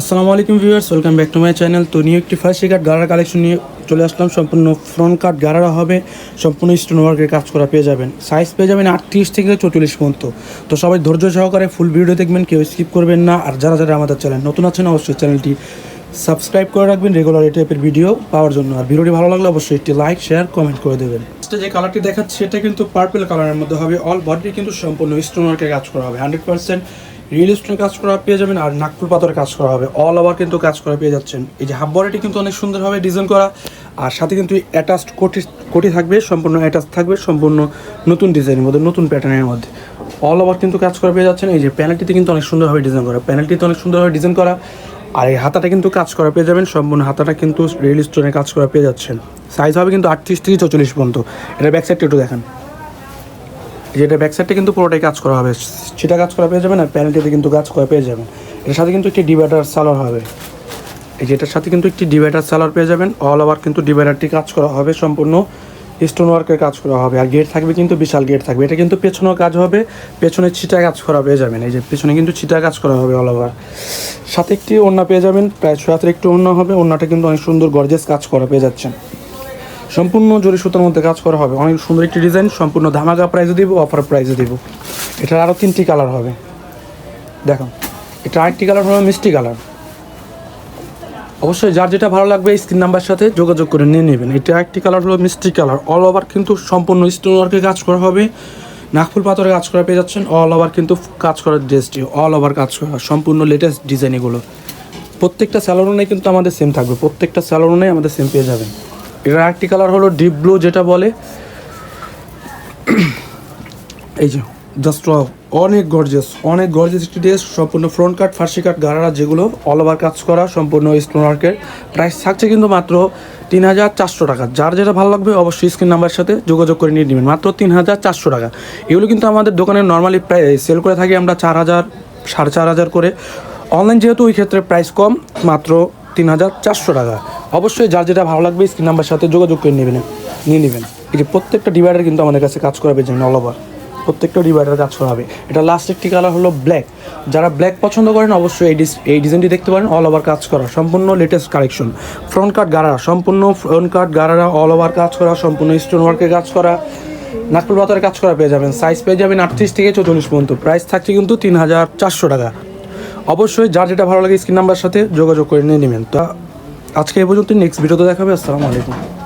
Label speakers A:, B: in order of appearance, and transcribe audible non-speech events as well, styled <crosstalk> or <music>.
A: আসসালামু আলাইকুম viewers, welcome back to my channel. তো নিউ একটি ফার্স্ট কার্ড গাড়ার কালেকশন নিয়ে চলে আসলাম। সম্পূর্ণ ফ্রন্ট কার্ড গাড়ারা হবে, সম্পূর্ণ স্টোন ওয়ার্কের কাজ করা পেয়ে যাবেন। সাইজ পেয়ে যাবেন আটত্রিশ থেকে চৌচল্লিশ পর্যন্ত। তো সবাই ধৈর্য সহকারে ফুল ভিডিও দেখবেন, কেউ স্কিপ করবেন না। আর যারা যারা আমাদের চ্যানেল নতুন আছেন, অবশ্যই চ্যানেলটি সাবস্ক্রাইব করে রাখবেন রেগুলার এই টাইপের ভিডিও পাওয়ার জন্য। আর ভিডিওটি ভালো লাগলে অবশ্যই একটি লাইক শেয়ার কমেন্ট করে দেবেন। যে কালারটি দেখাচ্ছে, সেটা কিন্তু পার্পল কালারের মধ্যে হবে। অল বডি কিন্তু সম্পূর্ণ স্টোন ওয়ার্কের কাজ করা হবে। হান্ড্রেড পার্সেন্ট রিয়েল স্টোনের কাজ করা পেয়ে যাবেন, আর নাগপুর পাথরের কাজ করা হবে। অল ওভার কিন্তু কাজ করা পেয়ে যাচ্ছেন। এই যে হাফ বডিটি কিন্তু অনেক সুন্দরভাবে ডিজাইন করা। আর সাথে কিন্তু অ্যাটাচড কোটি কোটি থাকবে, সম্পূর্ণ অ্যাটাচ থাকবে, সম্পূর্ণ নতুন ডিজাইনের মধ্যে, নতুন প্যাটার্নের মধ্যে। অল ওভার কিন্তু কাজ করা পেয়ে যাচ্ছেন। এই যে প্যানেলটিতে কিন্তু অনেক সুন্দরভাবে ডিজাইন করা। প্যানেলটিতে অনেক সুন্দরভাবে ডিজাইন করা। আর এই হাতাটা কিন্তু কাজ করা পেয়ে যাবেন, সম্পূর্ণ হাতাটা কিন্তু রিয়েল স্টোনের কাজ করা পেয়ে যাচ্ছেন। সাইজ হবে কিন্তু আটত্রিশ থেকে চৌচল্লিশ পর্যন্ত। এটা ব্যাক সাইডটা একটু দেখান। যেটা ব্যাক সাইডটা কিন্তু পুরোটাই কাজ করা হবে। সেটা কাজ করা পেয়ে যাবেন আর প্যানেলটিতে কিন্তু কাজ করা পেয়ে যাবেন। এর সাথে কিন্তু একটি ডিভাইডার সালোয়ার হবে। এই যেটার সাথে কিন্তু একটি ডিভাইডার সালোয়ার পেয়ে যাবেন। অল ওভার কিন্তু ডিভাইডারটি কাজ করা হবে সম্পূর্ণ। স্টোন ওয়ার্কের কাজ করা হবে আর গেট থাকবে কিন্তু বিশাল গেট থাকবে। এটা কিন্তু পেছনেও কাজ হবে, পেছনে ছিটা কাজ করা পেয়ে যাবেন। এই যে পেছনে কিন্তু ছিটা কাজ করা হবে অল ওভার সাথে একটি ওড়না পেয়ে যাবেন, প্রায় ছয় হাতের একটু ওড়না হবে। ওড়নাটা কিন্তু অনেক সুন্দর গর্জেস কাজ করা পেয়ে যাচ্ছেন। সম্পূর্ণ জরি সুতার মধ্যে কাজ করা হবে। অনেক সুন্দর একটি ডিজাইন সম্পূর্ণ ধামাকা প্রাইজে দিব অফার প্রাইজে দিব। এটার আরও তিনটি কালার হবে। দেখো এটা আরেকটি কালার হবে মিষ্টি কালার অবশ্যই যার যেটা ভালো লাগবে স্ক্রিন নাম্বার সাথে যোগাযোগ করে নিয়ে নেবেন। এটা একটি কালার হলো মিষ্টি কালার অল ওভার কিন্তু সম্পূর্ণ স্টোন ওয়ার্কে কাজ করা হবে। নাগপুর পাথরে কাজ করা পেয়ে যাচ্ছেন। অল ওভার কিন্তু কাজ করার ড্রেসটি অল ওভার কাজ করা, সম্পূর্ণ লেটেস্ট ডিজাইন এগুলো। প্রত্যেকটা স্যালোরনে কিন্তু আমাদের সেম থাকবে। প্রত্যেকটা স্যালোরনে আমাদের সেম পেয়ে যাবেন। এর আরেকটি কালার হলো ডিপ ব্লু যেটা বলে। <clears throat> এই যে। জাস্ট অনেক গর্জেস অনেক গর্জিয়াস একটি ড্রেস সম্পূর্ণ ফ্রন্ট কাট ফার্সি কাট গারারা যেগুলো অল ওভার কাজ করা, সম্পূর্ণ স্টোন ওয়ার্কের প্রাইস থাকছে কিন্তু মাত্র তিন হাজার চারশো টাকা। যার যেটা ভালো লাগবে অবশ্যই স্ক্রিন নাম্বারের সাথে যোগাযোগ করে নিয়ে নেবেন। মাত্র তিন হাজার চারশো টাকা। এগুলো কিন্তু আমাদের দোকানে নর্মালি প্রায় সেল করে থাকি আমরা চার হাজার সাড়ে চার হাজার করে। অনলাইন যেহেতু ওই ক্ষেত্রে প্রাইস কম, মাত্র তিন হাজার চারশো টাকা। অবশ্যই যার যেটা ভালো লাগবে স্ক্রিন নাম্বারের সাথে যোগাযোগ করে নেবেন, নিয়ে নেবেন। এই যে প্রত্যেকটা ডিভাইডার কিন্তু আমাদের কাছে কাজ করাবে যেমন অল ওভার প্রত্যেকটা ডিভাইডার কাজ করা হবে। এটা লাস্ট একটি কালার হলো ব্ল্যাক যারা ব্ল্যাক পছন্দ করেন, অবশ্যই এই এই ডিজাইনটি দেখতে পারেন অল ওভার কাজ করা। সম্পূর্ণ লেটেস্ট কালেকশন ফ্রন্ট কাট গাড়া সম্পূর্ণ ফ্রন্ট কাট গাড়ারা অল ওভার কাজ করা। সম্পূর্ণ স্টোন ওয়ার্কের কাজ করা। নাগপুর পাথরের কাজ করা পেয়ে যাবেন। সাইজ পেয়ে যাবেন আটত্রিশ থেকে চৌচল্লিশ পর্যন্ত। প্রাইস থাকছে কিন্তু তিন হাজার চারশো টাকা। অবশ্যই যার যেটা ভালো লাগে স্ক্রিন নাম্বার সাথে যোগাযোগ করে নিয়ে নেবেন। তো আজকে এই পর্যন্ত নেক্সট ভিডিওতে দেখাবে। আসসালামু আলাইকুম।